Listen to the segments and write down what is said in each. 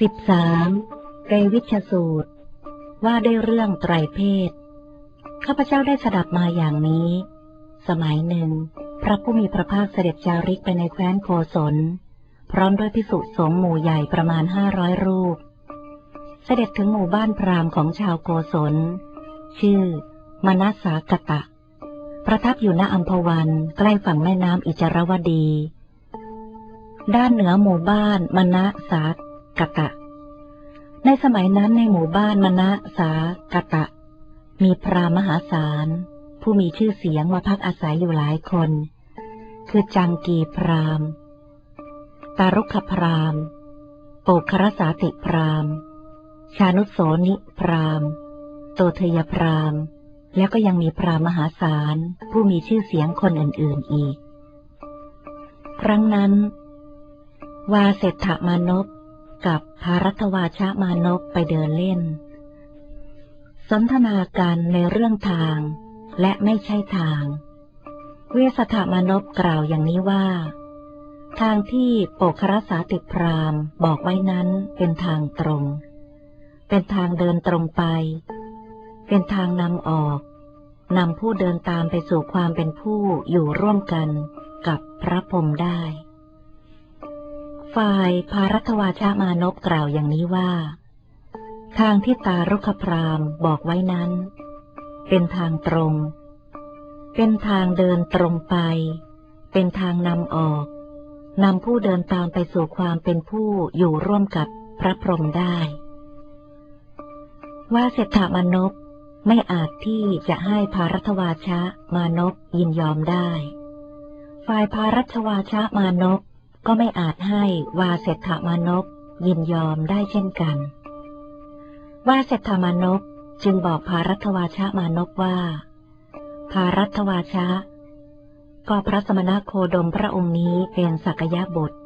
สิบสามเกวิชสูตร ว่าด้วยเรื่องไตรเพศ ข้าพเจ้าได้สดับมาอย่างนี้ สมัยหนึ่ง พระผู้มีพระภาคเสด็จจาริกไปในแคว้นโกศลพร้อมด้วยพิสุสงฆ์หมู่ใหญ่ประมาณห้าร้อยรูป เสด็จถึงหมู่บ้านพราหมณ์ของชาวโกศล ชื่อ มนัสสากตะ ประทับอยู่ณอัมพวันใกล้ฝั่งแม่น้ำอิจรวดี ด้านเหนือหมู่บ้านมณสาก กตะ ในสมัยนั้นในหมู่บ้านมณะสากตะ มีพรามหาศาล ผู้มีชื่อเสียงมาพักอาศัยอยู่หลายคน คือจังกีพราม ตารุขพรามโปครสาติพราม ชานุโสนิพราม โตเทยพราม แล้วก็ยังมีพรามมหาศาล ผู้มีชื่อเสียงคนอื่น ๆอีก ครั้งนั้น วาเศรษฐมานพ กับภารัตวาชามานพไปเดินเล่น สนทนากันในเรื่องทาง และไม่ใช่ทาง เวสถามานพกล่าวอย่างนี้ว่า ทางที่โปครสาติพรามบอกไว้นั้นเป็นทางตรง เป็นทางเดินตรงไป เป็นทางนำออกนำผู้เดินตามไปสู่ความเป็นผู้อยู่ร่วมกันกับพระพรหมได้ ฝ่ายภารัตวาชามานพกล่าวอย่างนี้ว่า ทางที่ตารุขพรามบอกไว้นั้น เป็นทางตรง เป็นทางเดินตรงไป เป็นทางนำออกนำผู้เดินตามไปสู่ความเป็นผู้อยู่ร่วมกับพระพรหมได้ ว่าเศรษฐามานพไม่อาจที่จะให้ภารัตวาชะมานพยินยอมได้ ฝ่ายภารัตวาชะมานพ ก็ไม่อาจให้วาเศรษฐมานพยินยอมได้เช่นกัน วาเศรษฐมานพจึงบอกภารัตวาชะมานพว่าภารัตวาชะ ก็พระสมณโคดมพระองค์นี้เป็นสักยะบุตร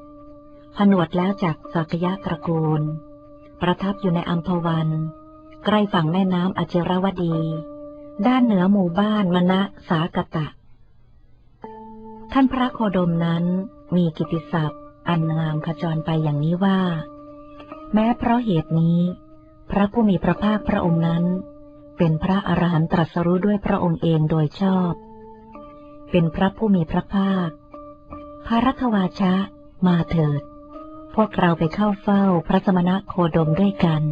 ผนวดแล้วจากสักยะตระกูล ประทับอยู่ในอัมพวัน ใกล้ฝั่งแม่น้ำอจิรวดี ด้านเหนือหมู่บ้านมณสากตะ ท่านพระโคดมนั้น มีกิติศัพท์ อันงามขจรไปอย่างนี้ว่า แม้เพราะเหตุนี้ พระผู้มีพระภาคพระองค์นั้น เป็นพระอรหันตรัสรู้ด้วยพระองค์เองโดยชอบ เป็นพระผู้มีพระภาค พระรัตวาชะ มาเถิด พวกเราไปเข้าเฝ้าพระสมณะโคดมด้วยกัน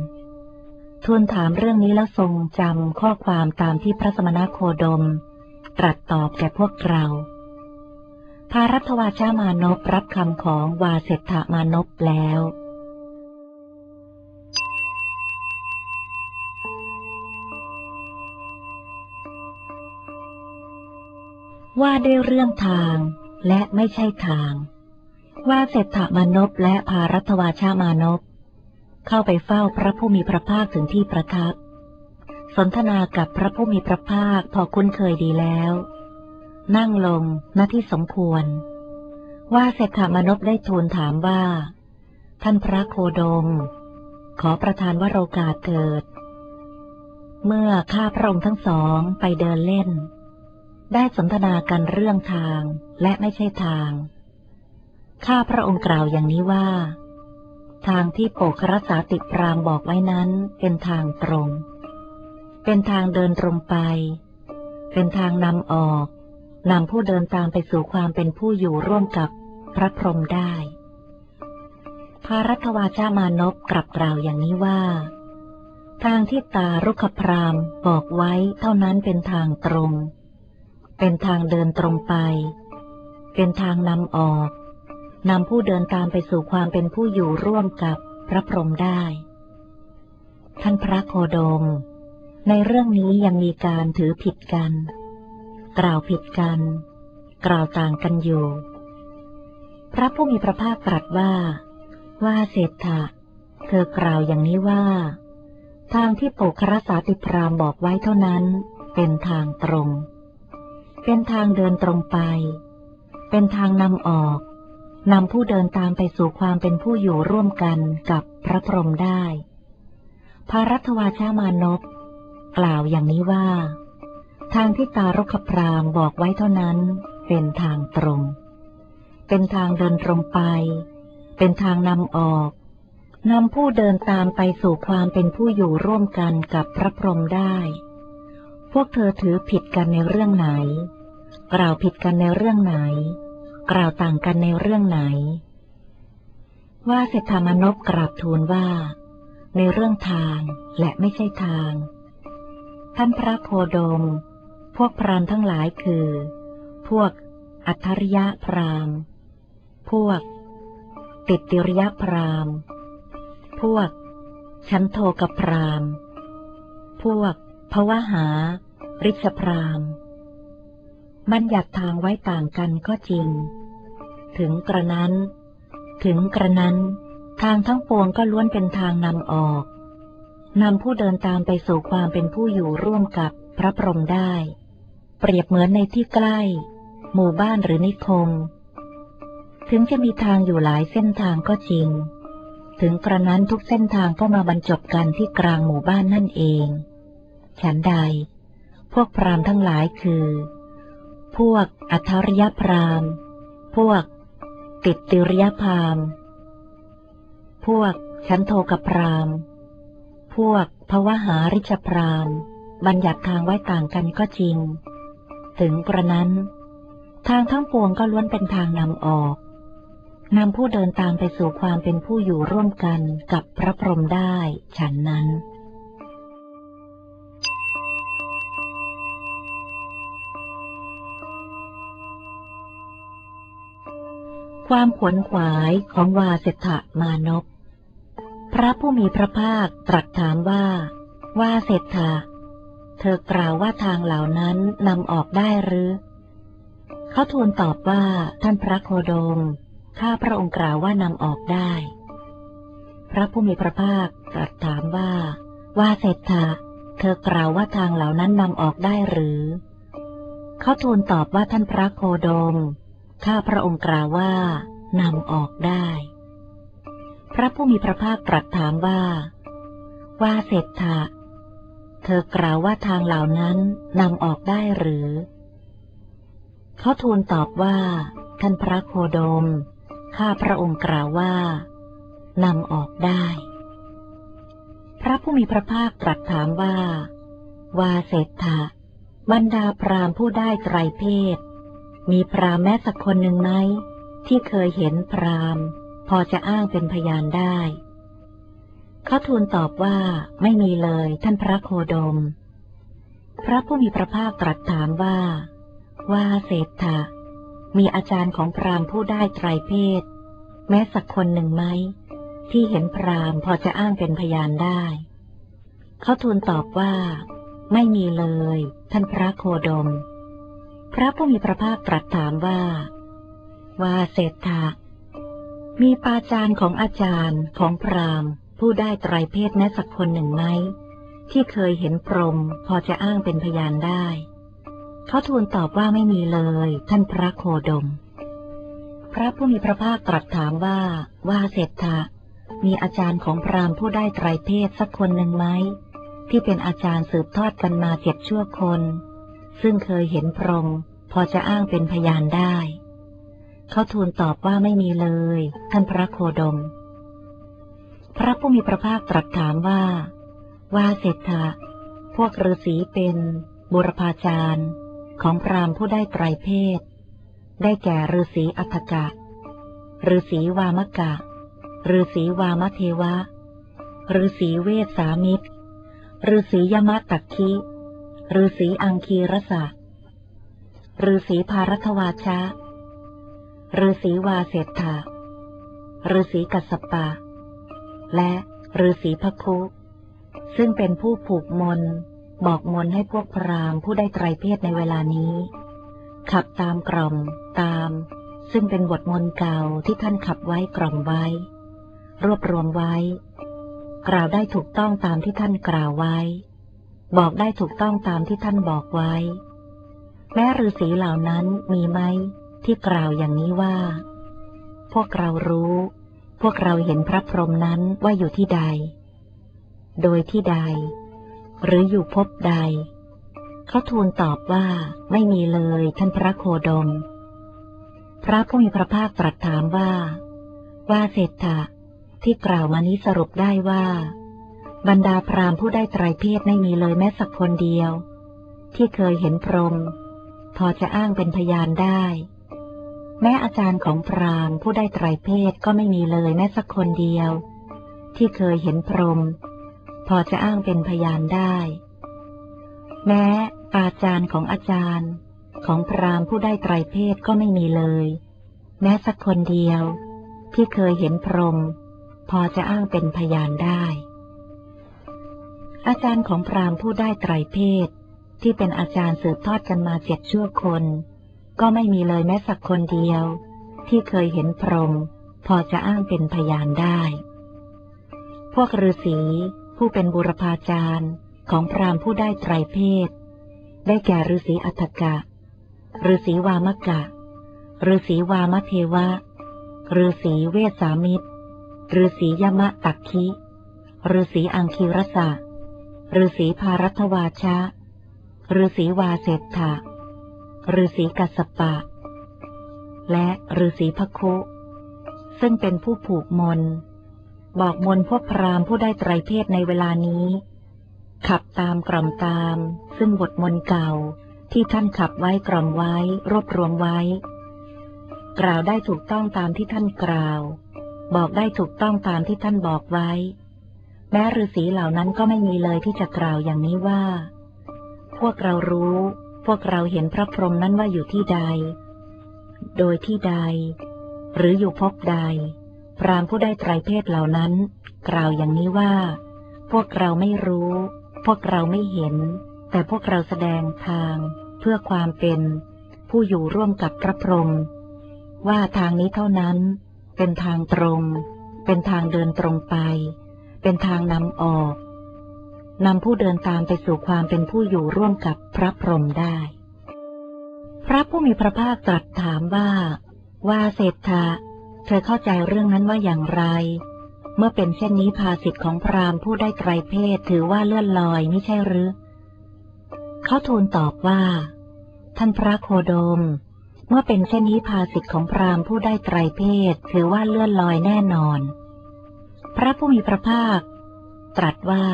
ทูลถามเรื่องนี้แล้วทรงจำข้อความตามที่พระสมณะโคดม ตรัสตอบแก่พวกเรา พารัตวาชามานพรับคำของวาเศรษฐมานพแล้ว ว่าด้วยเรื่องทางและไม่ใช่ทาง ว่าเศรษฐมานพและภารัตวาชามานพเข้าไปเฝ้าพระผู้มีพระภาคถึงที่ประทับ สนทนากับพระผู้มีพระภาคพอคุ้นเคยดีแล้ว นั่งลงณที่สมควร ว่าเศรษฐมนพได้ทูลถามว่า ท่านพระโคดม ขอประทานวโรกาสเถิด เมื่อข้าพระองค์ทั้งสองไปเดินเล่น ได้สนทนากันเรื่องทางและไม่ใช่ทาง ข้าพระองค์กล่าวอย่างนี้ว่า ทางที่โปกรสาติพรามบอกไว้นั้นเป็นทางตรง เป็นทางเดินตรงไป เป็นทางนำออก นำผู้เดินตามไปสู่ความเป็นผู้อยู่ร่วมกับพระพรหมได้ พารัตวาชามานพกลับกล่าวอย่างนี้ว่า ทางที่ตารุขพรามบอกไว้เท่านั้นเป็นทางตรง เป็นทางเดินตรงไป เป็นทางนำออกนำผู้เดินตามไปสู่ความเป็นผู้อยู่ร่วมกับพระพรหมได้ ท่านพระโคดม ในเรื่องนี้ยังมีการถือผิดกัน กล่าวผิดกัน กล่าวต่างกันอยู่ พระผู้มีพระภาคตรัสว่า ว่าเศรษฐะเธอกล่าวอย่างนี้ว่า ทางที่ปกครสาติพรามบอกไว้เท่านั้น เป็นทางตรง เป็นทางเดินตรงไป เป็นทางนำออกนำผู้เดินตามไปสู่ความเป็นผู้อยู่ร่วมกันกับพระพรหมได้พารัตวาชามานพกล่าวอย่างนี้ว่า ทางที่ตารุขพรามบอกไว้เท่านั้น เป็นทางตรง เป็นทางเดินตรงไป เป็นทางนำออกนำผู้เดินตามไปสู่ความเป็นผู้อยู่ร่วมกันกับพระพรหมได้ พวกเธอถือผิดกันในเรื่องไหน กล่าวผิดกันในเรื่องไหน กล่าวต่างกันในเรื่องไหน ว่าเศรษฐมนพกราบทูลว่า ในเรื่องทางและไม่ใช่ทาง ท่านพระโคดม พวกพรามทั้งหลายคือ พวกอัทริยะพรามพวก ติดติริยพรามพวก ชั้นโทกับพรามพวกภวหา ริชพรามบัญญัติทางไว้ต่างกันก็จริง ถึงกระนั้น ถึงกระนั้น ทางทั้งปวงก็ล้วนเป็นทางนำออกนำผู้เดินตามไปสู่ความเป็นผู้อยู่ร่วมกับพระพรหมได้ เปรียบเหมือนในที่ใกล้ หมู่บ้านหรือนิคม ถึงจะมีทางอยู่หลายเส้นทางก็จริง ถึงกระนั้นทุกเส้นทางก็มาบรรจบกันที่กลางหมู่บ้านนั่นเอง ฉันใด พวกพรามทั้งหลายคือ พวกอัทริยพรามพวกติดติริยพรามพวกชั้นโทกับพรามพวกภวหาริชพรามบัญญัติทางไว้ต่างกันก็จริง ถึงกระนั้น ทางทั้งปวงก็ล้วนเป็นทางนำออกนำผู้เดินตามไปสู่ความเป็นผู้อยู่ร่วมกันกับพระพรหมได้ฉันนั้น ความขวนขวายของวาเสถะมานพ พระผู้มีพระภาคตรัสถามว่าว่าเสถะ เธอกล่าวว่าทางเหล่านั้นนำออกได้หรือ เขาทูลตอบว่าท่านพระโคดม ข้าพระองค์กล่าวว่านำออกได้ พระผู้มีพระภาคตรัสถามว่า ว่าเศรษฐะเธอกล่าวว่าทางเหล่านั้นนำออกได้หรือ เขาทูลตอบว่าท่านพระโคดม ข้าพระองค์กล่าวว่านำออกได้ พระผู้มีพระภาคตรัสถามว่า ว่าเศรษฐะ เธอกล่าวว่าทางเหล่านั้นนำออกได้หรือ เขาทูลตอบว่า ท่านพระโคดม ข้าพระองค์กล่าวว่านำออกได้ พระผู้มีพระภาคตรัสถามว่า วาเศรษฐะบรรดาพรามผู้ได้ไตรเพศ มีพรามแม้สักคนหนึ่งไหมที่เคยเห็นพรามพอจะอ้างเป็นพยานได้ เขาทูลตอบว่าไม่มีเลยท่านพระโคดม พระผู้มีพระภาคตรัสถามว่า ว่าเศรษฐะมีอาจารย์ของพราหมณ์ผู้ได้ไตรเพศ แม้สักคนหนึ่งไหม ที่เห็นพราหมณ์พอจะอ้างเป็นพยานได้ เขาทูลตอบว่า ไม่มีเลย ท่านพระโคดม พระผู้มีพระภาคตรัสถามว่า ว่าเศรษฐะมีปาจารย์ของอาจารย์ของพราหมณ์ ผู้ได้ไตรเพศแม้สักคนหนึ่งไหมที่เคยเห็นพรหมพอจะอ้างเป็นพยานได้ เขาทูลตอบว่าไม่มีเลย ท่านพระโคดม พระผู้มีพระภาคตรัสถามว่า ว่าเศรษฐะมีอาจารย์ของพราหมณ์ผู้ได้ไตรเพศสักคนหนึ่งไหมที่เป็นอาจารย์สืบทอดกันมาเจ็ดชั่วคน ซึ่งเคยเห็นพรหมพอจะอ้างเป็นพยานได้ เขาทูลตอบว่าไม่มีเลย ท่านพระโคดม พระผู้มีพระภาคตรัสถามว่าว่าเศรษฐะพวกฤาษีเป็นบุรพาจารย์ของพราหมณ์ผู้ได้ไตรเพศ ได้แก่ฤาษีอัฏกะฤาษีวามกะฤาษีวามเทวะฤาษีเวสสามิตรฤาษียมตักคิฤาษีอังคีรสะฤาษีภารัตวาชะฤาษีวาเศรษฐาฤาษีกัสปะ และฤาษีพระคุซึ่งเป็นผู้ผูกมน บอกมนให้พวกพราหมณ์ผู้ได้ไตรเพศในเวลานี้ ขับตามกล่อมตาม ซึ่งเป็นบทมนเก่าที่ท่านขับไว้กล่อมไว้ รวบรวมไว้ กล่าวได้ถูกต้องตามที่ท่านกล่าวไว้ บอกได้ถูกต้องตามที่ท่านบอกไว้ แม้ฤาษีเหล่านั้นมีไหมที่กล่าวอย่างนี้ว่า พวกเรารู้ พวกเราเห็นพระพรหมนั้นว่าอยู่ที่ใด โดยที่ใด หรืออยู่พบใด เขาทูลตอบว่าไม่มีเลยท่านพระโคดม พระผู้มีพระภาคตรัสถามว่า ว่าเศรษฐะที่กล่าวมานี้สรุปได้ว่า บรรดาพราหมณ์ผู้ได้ไตรเพศไม่มีเลยแม้สักคนเดียว ที่เคยเห็นพรหมพอจะอ้างเป็นพยานได้ แม้อาจารย์ของพราหมณ์ผู้ได้ไตรเพศก็ไม่มีเลยแม้สักคนเดียว ที่เคยเห็นพรหมพอจะอ้างเป็นพยานได้ แม้อาจารย์ของอาจารย์ ของพราหมณ์ผู้ได้ไตรเพศก็ไม่มีเลย แม้สักคนเดียว ที่เคยเห็นพรหมพอจะอ้างเป็นพยานได้ อาจารย์ของพราหมณ์ผู้ได้ไตรเพศที่เป็นอาจารย์สืบทอดกันมาเจ็ดชั่วคน ก็ไม่มีเลยแม้สักคนเดียว ที่เคยเห็นพรหมพอจะอ้างเป็นพยานได้ พวกฤาษีผู้เป็นบุรพาจารย์ของพราหมณ์ผู้ได้ไตรเพศ ได้แก่ฤาษีอัฏฐกะฤาษีวามกะฤาษีวามเทวะฤาษีเวสามิตรฤาษียมะตักคิฤาษีอังคิรสะฤาษีภารัตวาชะฤาษีวาเศรษฐะ ฤาษีกัสปะ และฤาษีพคุ ซึ่งเป็นผู้ผูกมน บอกมนพวกพราหมณ์ผู้ได้ไตรเพศในเวลานี้ ขับตามกล่อมตาม ซึ่งบทมนเก่าที่ท่านขับไว้กล่อมไว้ รวบรวมไว้ กล่าวได้ถูกต้องตามที่ท่านกล่าว บอกได้ถูกต้องตามที่ท่านบอกไว้ แม้ฤาษีเหล่านั้นก็ไม่มีเลยที่จะกล่าวอย่างนี้ว่า พวกเรารู้ พวกเราเห็นพระพรหมนั้นว่าอยู่ที่ใด โดยที่ใด หรืออยู่พบใด พรามผู้ได้ไตรเพศเหล่านั้น กล่าวอย่างนี้ว่า พวกเราไม่รู้ พวกเราไม่เห็น แต่พวกเราแสดงทาง เพื่อความเป็น ผู้อยู่ร่วมกับพระพรหมว่าทางนี้เท่านั้น เป็นทางตรง เป็นทางเดินตรงไป เป็นทางนำออก นำผู้เดินตามไปสู่ความเป็นผู้อยู่ร่วมกับพระพรหมได้ พระผู้มีพระภาคตรัสถามว่า ว่าเศรษฐะเธอเข้าใจเรื่องนั้นว่าอย่างไร เมื่อเป็นเช่นนี้ภาสิทธิ์ของพราหมณ์ผู้ได้ไตรเพศถือว่าเลื่อนลอยไม่ใช่หรือ เขาทูลตอบว่า ท่านพระโคดม เมื่อเป็นเช่นนี้ภาสิทธิ์ของพราหมณ์ผู้ได้ไตรเพศถือว่าเลื่อนลอยแน่นอน พระผู้มีพระภาค ตรัสว่า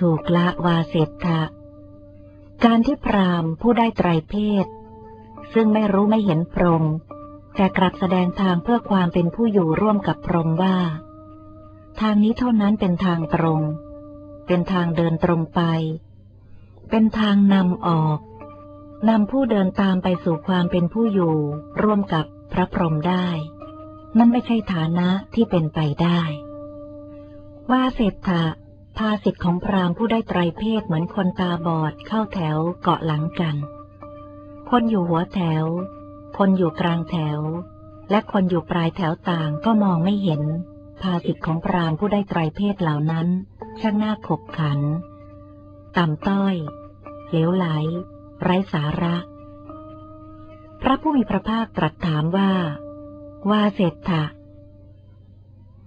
ถูกละวาเสถะการที่พราหมณ์ผู้ได้ไตรเพศ ซึ่งไม่รู้ไม่เห็นพรหมแต่กลับแสดงทางเพื่อความเป็นผู้อยู่ร่วมกับพรหมว่า ทางนี้เท่านั้นเป็นทางตรง เป็นทางเดินตรงไป เป็นทางนำออกนำผู้เดินตามไปสู่ความเป็นผู้อยู่ร่วมกับพระพรหมได้ นั่นไม่ใช่ฐานะที่เป็นไปได้ ว่าเศรษฐะ ภาสิทธิ์ของพราหมณ์ผู้ได้ไตรเพศเหมือนคนตาบอดเข้าแถวเกาะหลังกัน คนอยู่หัวแถว คนอยู่กลางแถว และคนอยู่ปลายแถวต่างก็มองไม่เห็น ภาสิทธิ์ของพราหมณ์ผู้ได้ไตรเพศเหล่านั้นช่างน่าขบขัน ต่ำต้อย เหลวไหล ไร้สาระ พระผู้มีพระภาคตรัสถามว่า ว่าเศรษฐะ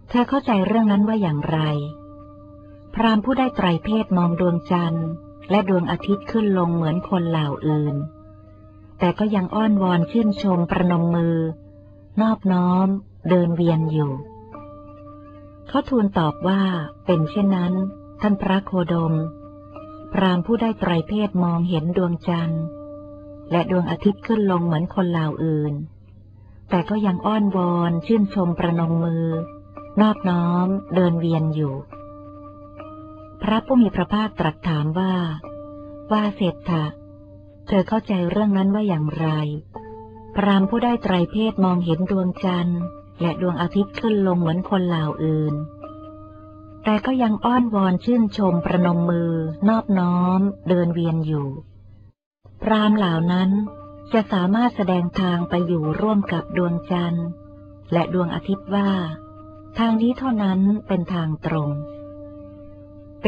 เธอเข้าใจเรื่องนั้นว่าอย่างไร พรามผู้ได้ไตรเพศมองดวงจันทร์ และดวงอาทิตย์ขึ้นลงเหมือนคนเหล่าอื่น แต่ก็ยังอ้อนวอนชื่นชมประนมมือ นอบน้อม เดินเวียนอยู่ เขาทูลตอบว่าเป็นเช่นนั้น ท่านพระโคดม พรามผู้ได้ไตรเพศมองเห็นดวงจันทร์ และดวงอาทิตย์ขึ้นลงเหมือนคนเหล่าอื่น แต่ก็ยังอ้อนวอนชื่นชมประนมมือ นอบน้อม เดินเวียนอยู่ พระผู้มีพระภาคตรัสถามว่า ว่าเศรษฐะเธอเข้าใจเรื่องนั้นว่าอย่างไร พรามผู้ได้ไตรเพศมองเห็นดวงจันทร์ และดวงอาทิตย์ขึ้นลงเหมือนคนเหล่าอื่น แต่ก็ยังอ้อนวอนชื่นชมประนมมือ นอบน้อม เดินเวียนอยู่ พรามเหล่านั้นจะสามารถแสดงทางไปอยู่ร่วมกับดวงจันทร์ และดวงอาทิตย์ว่า ทางนี้เท่านั้นเป็นทางตรง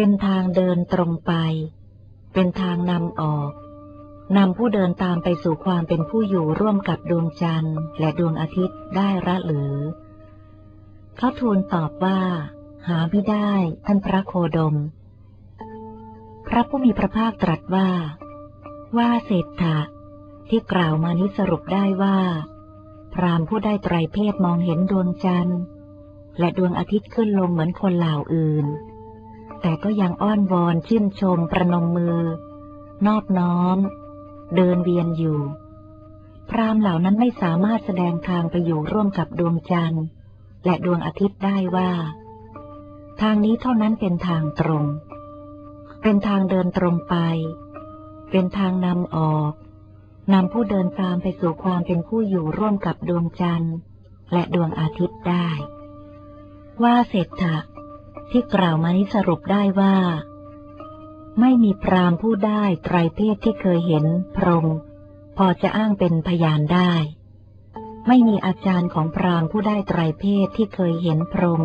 เป็นทางเดินตรงไป เป็นทางนำออก นำผู้เดินตามไปสู่ความเป็นผู้อยู่ร่วมกับดวงจันทร์ และดวงอาทิตย์ได้ระหรือเขาทูลตอบว่า หาไม่ได้ท่านพระโคดม พระผู้มีพระภาคตรัสว่า ว่าเศรษฐะที่กล่าวมานี้สรุปได้ว่า พรามผู้ได้ไตรเพศมองเห็นดวงจันทร์ และดวงอาทิตย์ขึ้นลงเหมือนคนเหล่าอื่น แต่ก็ยังอ้อนวอนชื่นชมประนมมือ นอบน้อม เดินเวียนอยู่ พรามเหล่านั้นไม่สามารถแสดงทางไปอยู่ร่วมกับดวงจันทร์ และดวงอาทิตย์ได้ว่า ทางนี้เท่านั้นเป็นทางตรง เป็นทางเดินตรงไป เป็นทางนำออกนำผู้เดินตามไปสู่ความเป็นผู้อยู่ร่วมกับดวงจันทร์ และดวงอาทิตย์ได้ ว่าเศรษฐะ ที่กล่าวมานี้สรุปได้ว่า ไม่มีพรามผู้ได้ไตรเพศที่เคยเห็นพรหมพอจะอ้างเป็นพยานได้ ไม่มีอาจารย์ของพรามผู้ได้ไตรเพศที่เคยเห็นพรหม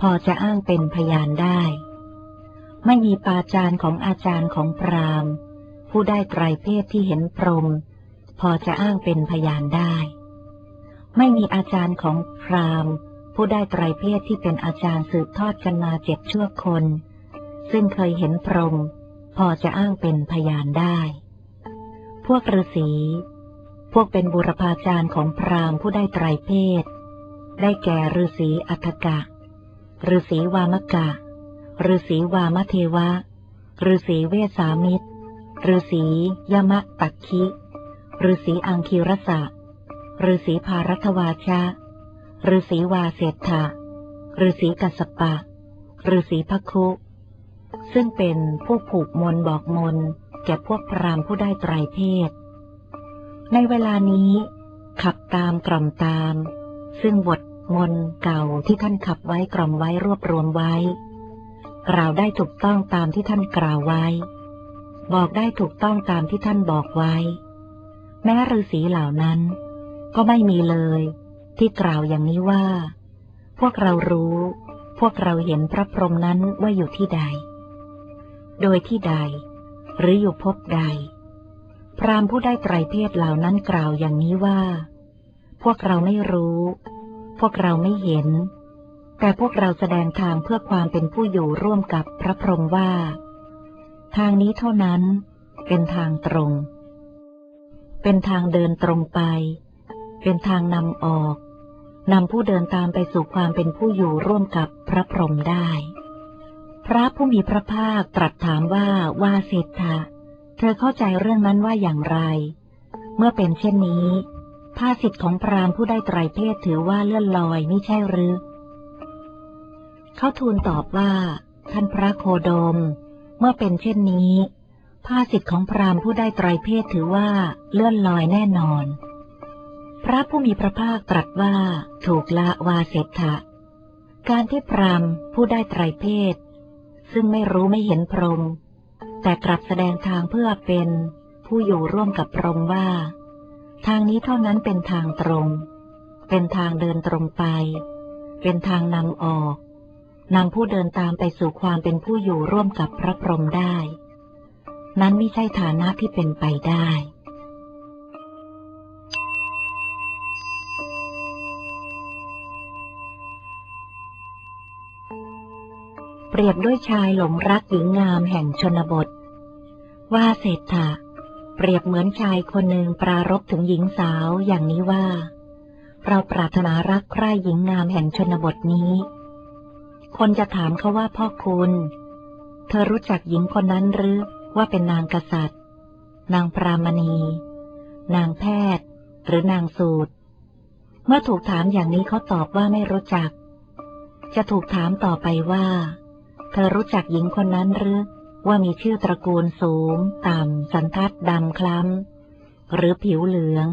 พอจะอ้างเป็นพยานได้ ไม่มีปาจารย์ของอาจารย์ของพรามผู้ได้ไตรเพศที่เห็นพรหมพอจะอ้างเป็นพยานได้ ไม่มีอาจารย์ของพราหมณ์ ผู้ได้ไตรเพศที่เป็นอาจารย์สืบทอดกันมาเจ็ดชั่วคน ซึ่งเคยเห็นพรหมพอจะอ้างเป็นพยานได้ พวกฤาษีพวกเป็นบุรพาจารย์ของพราหมณ์ผู้ได้ไตรเพศ ได้แก่ฤาษีอัฏฐกะฤาษีวามกะฤาษีวามเทวะฤาษีเวสามิตรฤาษียมะตักคิฤาษีอังคิรสะฤาษีภารัตวาชะ ฤาษีวาเศรษฐะฤาษีกัสปะฤาษีพคุ ซึ่งเป็นผู้ผูกมนบอกมน แก่พวกพรามผู้ได้ไตรเพศ ในเวลานี้ขับตามกล่อมตาม ซึ่งบทมนเก่าที่ท่านขับไว้กล่อมไว้รวบรวมไว้ กล่าวได้ถูกต้องตามที่ท่านกล่าวไว้ บอกได้ถูกต้องตามที่ท่านบอกไว้ แม้ฤาษีเหล่านั้น ก็ไม่มีเลย ที่กล่าวอย่างนี้ว่า พวกเรารู้ พวกเราเห็นพระพรหมนั้นว่าอยู่ที่ใด โดยที่ใด หรืออยู่พบใด พราหมณ์ผู้ได้ไตรเพศเหล่านั้นกล่าวอย่างนี้ว่า พวกเราไม่รู้ พวกเราไม่เห็น แต่พวกเราแสดงทางเพื่อความเป็นผู้อยู่ร่วมกับพระพรหมว่า ทางนี้เท่านั้นเป็นทางตรง เป็นทางเดินตรงไป เป็นทางนำออก นำผู้เดินตามไปสู่ความเป็นผู้อยู่ร่วมกับพระพรหมได้ พระผู้มีพระภาคตรัสถามว่าว่าเศรษฐะเธอเข้าใจเรื่องนั้นว่าอย่างไร เมื่อเป็นเช่นนี้ภาสิทธิ์ของพราหมณ์ผู้ได้ไตรเพศถือว่าเลื่อนลอยไม่ใช่หรือ เขาทูลตอบว่า ท่านพระโคดม เมื่อเป็นเช่นนี้ภาสิทธิ์ของพราหมณ์ผู้ได้ไตรเพศถือว่าเลื่อนลอยแน่นอน พระผู้มีพระภาคตรัสว่าถูกละวาเสถะการที่พราหมณ์ผู้ได้ไตรเพศ ซึ่งไม่รู้ไม่เห็นพรหมแต่ตรัสแสดงทางเพื่อเป็นผู้อยู่ร่วมกับพรหมว่า ทางนี้เท่านั้นเป็นทางตรง เป็นทางเดินตรงไป เป็นทางนำออกนำผู้เดินตามไปสู่ความเป็นผู้อยู่ร่วมกับพระพรหมได้ นั้นไม่ใช่ฐานะที่เป็นไปได้ เปรียบด้วยชายหลงรักหญิงงามแห่งชนบท ว่าเศรษฐะเปรียบเหมือนชายคนหนึ่งปรารบถึงหญิงสาวอย่างนี้ว่า เราปรารถนารักใคร่หญิงงามแห่งชนบทนี้ คนจะถามเขาว่าพ่อคุณ เธอรู้จักหญิงคนนั้นหรือว่าเป็นนางกษัตริย์ นางปรามณี นางแพทย์ หรือนางสูตร เมื่อถูกถามอย่างนี้เขาตอบว่าไม่รู้จัก จะถูกถามต่อไปว่า เธอรู้จักหญิงคนนั้นหรือ ว่ามีชื่อตระกูลสูง ต่ำ สันทัดดำคล้ำ หรือผิวเหลือง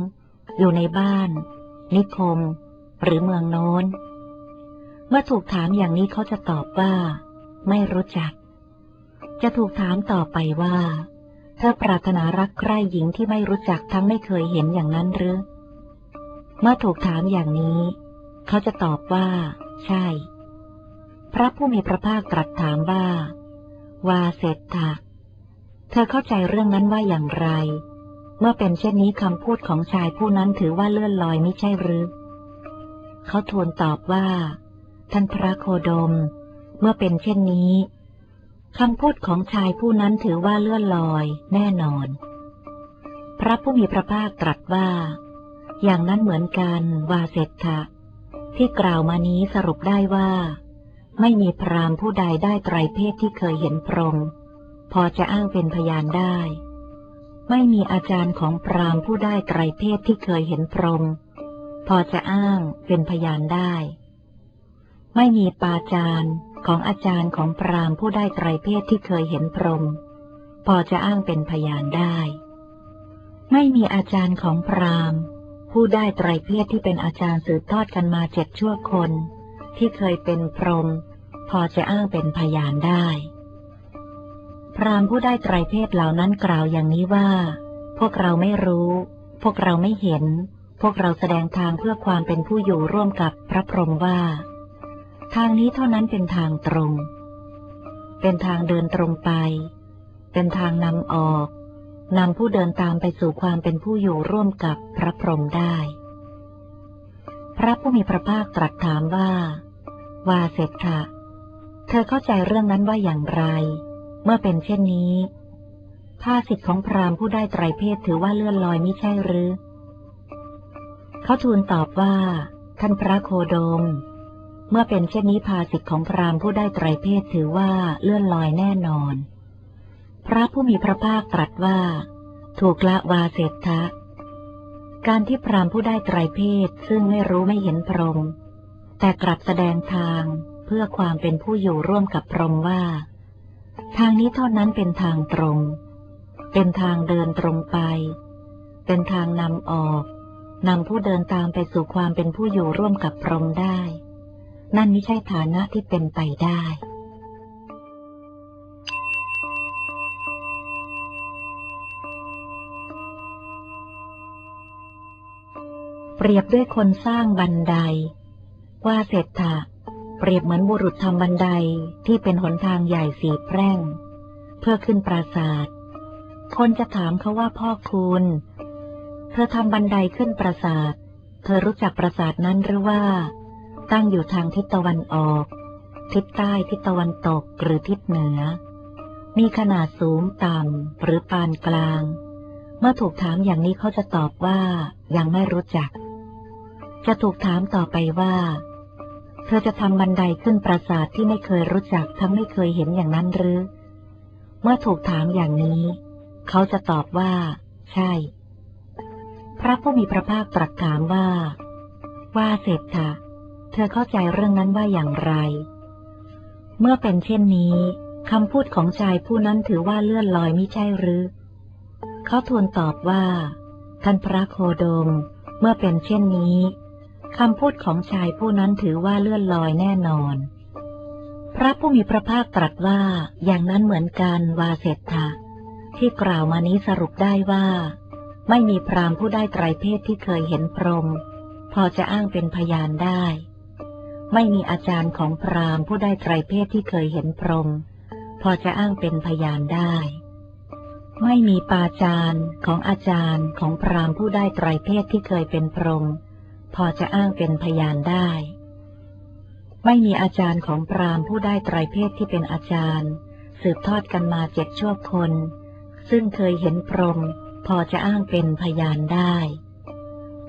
อยู่ในบ้าน นิคม หรือเมืองโน้น เมื่อถูกถามอย่างนี้เขาจะตอบว่า ไม่รู้จัก จะถูกถามต่อไปว่า เธอปรารถนารักใคร่หญิงที่ไม่รู้จักทั้งไม่เคยเห็นอย่างนั้นหรือ เมื่อถูกถามอย่างนี้ เขาจะตอบว่า ใช่ พระผู้มีพระภาคตรัสถามว่า วาเศรษฐะเธอเข้าใจเรื่องนั้นว่าอย่างไร เมื่อเป็นเช่นนี้คำพูดของชายผู้นั้นถือว่าเลื่อนลอยไม่ใช่หรือ เขาทูลตอบว่า ท่านพระโคดม เมื่อเป็นเช่นนี้คำพูดของชายผู้นั้นถือว่าเลื่อนลอย แน่นอน พระผู้มีพระภาคตรัสว่า อย่างนั้นเหมือนกันวาเศรษฐะที่กล่าวมานี้สรุปได้ว่า ไม่มีพรามผู้ใดได้ไตรเพศที่เคยเห็นพรหมพอจะอ้างเป็นพยานได้ ไม่มีอาจารย์ของพรามผู้ได้ไตรเพศที่เคยเห็นพรหมพอจะอ้างเป็นพยานได้ ไม่มีปาจารย์ของอาจารย์ของพรามผู้ได้ไตรเพศที่เคยเห็นพรหมพอจะอ้างเป็นพยานได้ ไม่มีอาจารย์ของพรามผู้ได้ไตรเพศที่เป็นอาจารย์สืบทอดกันมาเจ็ดชั่วคน ที่เคยเป็นพรหม พอจะอ้างเป็นพยานได้ พรามผู้ได้ไตรเพศเหล่านั้นกล่าวอย่างนี้ว่า พวกเราไม่รู้ พวกเราไม่เห็น พวกเราแสดงทางเพื่อความเป็นผู้อยู่ร่วมกับพระพรหมว่า ทางนี้เท่านั้นเป็นทางตรง เป็นทางเดินตรงไป เป็นทางนำออกนำผู้เดินตามไปสู่ความเป็นผู้อยู่ร่วมกับพระพรหมได้ พระผู้มีพระภาคตรัสถามว่า วาเสถะ เธอเข้าใจเรื่องนั้นว่าอย่างไร เมื่อเป็นเช่นนี้ภาสิทธิ์ของพราหมณ์ผู้ได้ไตรเพศถือว่าเลื่อนลอยไม่ใช่หรือ เขาทูลตอบว่า ท่านพระโคดม เมื่อเป็นเช่นนี้ภาสิทธิ์ของพราหมณ์ผู้ได้ไตรเพศถือว่าเลื่อนลอยแน่นอน พระผู้มีพระภาคตรัสว่า ถูกละวาเสทะการที่พราหมณ์ผู้ได้ไตรเพศซึ่งไม่รู้ไม่เห็นพรหมแต่กลับแสดงทาง เพื่อความเป็นผู้อยู่ร่วมกับพรหมว่า ทางนี้เท่านั้นเป็นทางตรง เป็นทางเดินตรงไป เป็นทางนำออกนำผู้เดินตามไปสู่ความเป็นผู้อยู่ร่วมกับพรหมได้ นั่นไม่ใช่ฐานะที่เป็นไปได้เปรียบด้วยคนสร้างบันได ว่าเศรษฐะ เปรียบเหมือนบุรุษทำบันไดที่เป็นหนทางใหญ่สีแพร่ง เพื่อขึ้นปราสาทคนจะถามเขาว่าพ่อคุณ เธอทำบันไดขึ้นปราสาทเธอรู้จักปราสาทนั้นหรือว่า ตั้งอยู่ทางทิศตะวันออก ทิศใต้ทิศตะวันตกหรือทิศเหนือ มีขนาดสูงต่ำหรือปานกลาง เมื่อถูกถามอย่างนี้เขาจะตอบว่ายังไม่รู้จัก จะถูกถามต่อไปว่า เธอจะทำบันไดขึ้นปราสาทที่ไม่เคยรู้จักทั้งไม่เคยเห็นอย่างนั้นหรือ เมื่อถูกถามอย่างนี้ เขาจะตอบว่า ใช่ พระผู้มีพระภาคตรัสถามว่า ว่าเศรษฐะเธอเข้าใจเรื่องนั้นว่าอย่างไร เมื่อเป็นเช่นนี้คำพูดของชายผู้นั้นถือว่าเลื่อนลอยม่ใช่หรือ เขาทูลตอบว่า ท่านพระโคดม เมื่อเป็นเช่นนี้ คำพูดของชายผู้นั้นถือว่าเลื่อนลอยแน่นอน พระผู้มีพระภาคตรัสว่าอย่างนั้นเหมือนกันวาเสตถะที่กล่าวมานี้สรุปได้ว่า ไม่มีพรามผู้ได้ไตรเพศที่เคยเห็นพรหมพอจะอ้างเป็นพยานได้ ไม่มีอาจารย์ของพรามผู้ได้ไตรเพศที่เคยเห็นพรหมพอจะอ้างเป็นพยานได้ ไม่มีปาจารย์ของอาจารย์ของพรามผู้ได้ไตรเพศที่เคยเป็นพรหม พอจะอ้างเป็นพยานได้ ไม่มีอาจารย์ของพราหมณ์ผู้ได้ไตรเพศที่เป็นอาจารย์ สืบทอดกันมาเจ็ดชั่วคน ซึ่งเคยเห็นพรหมพอจะอ้างเป็นพยานได้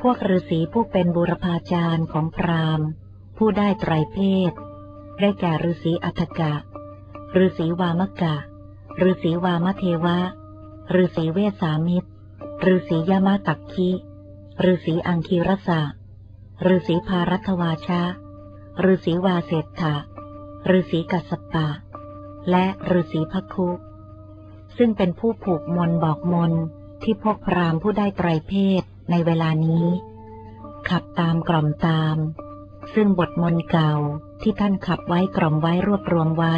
พวกฤาษีผู้เป็นบุรพาจารย์ของพราหมณ์ ผู้ได้ไตรเพศ ได้แก่ฤาษีอัฏกะฤาษีวามกะฤาษีวามเทวะฤาษีเวสามิตรฤาษียามาตักคิฤาษีอังคีรสะ ฤาษีพารัตวาชะฤาษีวาเศรษฐะฤาษีกัสสปะ และฤาษีพคุซึ่งเป็นผู้ผูกมนบอกมนที่พวกพราหมณ์ผู้ได้ไตรเพศในเวลานี้ ขับตามกล่อมตาม ซึ่งบทมนเก่าที่ท่านขับไว้กล่อมไว้รวบรวมไว้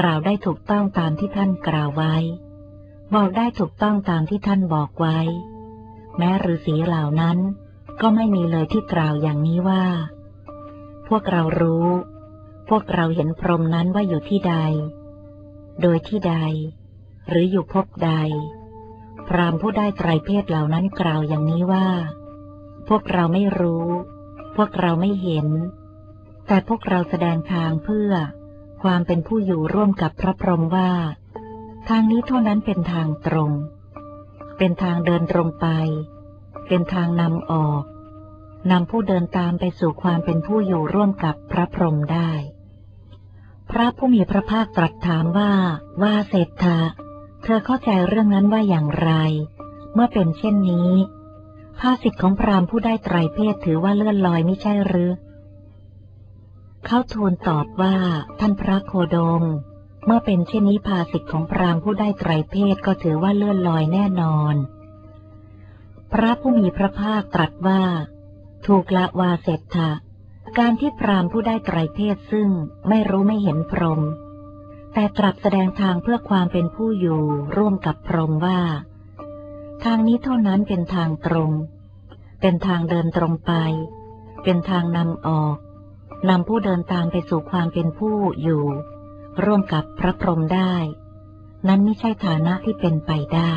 กล่าวได้ถูกต้องตามที่ท่านกล่าวไว้ บอกได้ถูกต้องตามที่ท่านบอกไว้ แม้ฤาษีเหล่านั้น ก็ไม่มีเลยที่กล่าวอย่างนี้ว่า พวกเรารู้ พวกเราเห็นพรหมนั้นว่าอยู่ที่ใด โดยที่ใด หรืออยู่พบใด พรามผู้ได้ไตรเพศเหล่านั้นกล่าวอย่างนี้ว่า พวกเราไม่รู้ พวกเราไม่เห็น แต่พวกเราแสดงทางเพื่อความเป็นผู้อยู่ร่วมกับพระพรหมว่า ทางนี้เท่านั้นเป็นทางตรง เป็นทางเดินตรงไป เป็นทางนำออกนำผู้เดินตามไปสู่ความเป็นผู้อยู่ร่วมกับพระพรหมได้ พระผู้มีพระภาคตรัสถามว่า ว่าเศรษฐะเธอเข้าใจเรื่องนั้นว่าอย่างไร เมื่อเป็นเช่นนี้ภาสิทธิ์ของพราหมณ์ผู้ได้ไตรเพศถือว่าเลื่อนลอยไม่ใช่หรือ เขาทูลตอบว่าท่านพระโคดม เมื่อเป็นเช่นนี้ภาสิทธิ์ของพราหมณ์ผู้ได้ไตรเพศก็ถือว่าเลื่อนลอยแน่นอน พระผู้มีพระภาคตรัสว่า ถูกละวาเสร็จทะการที่พรามผู้ได้ไตรเพศซึ่งไม่รู้ไม่เห็นพรหมแต่ตรัสแสดงทางเพื่อความเป็นผู้อยู่ร่วมกับพรหมว่า ทางนี้เท่านั้นเป็นทางตรง เป็นทางเดินตรงไป เป็นทางนำออกนำผู้เดินตามไปสู่ความเป็นผู้อยู่ ร่วมกับพระพรหมได้ นั้นไม่ใช่ฐานะที่เป็นไปได้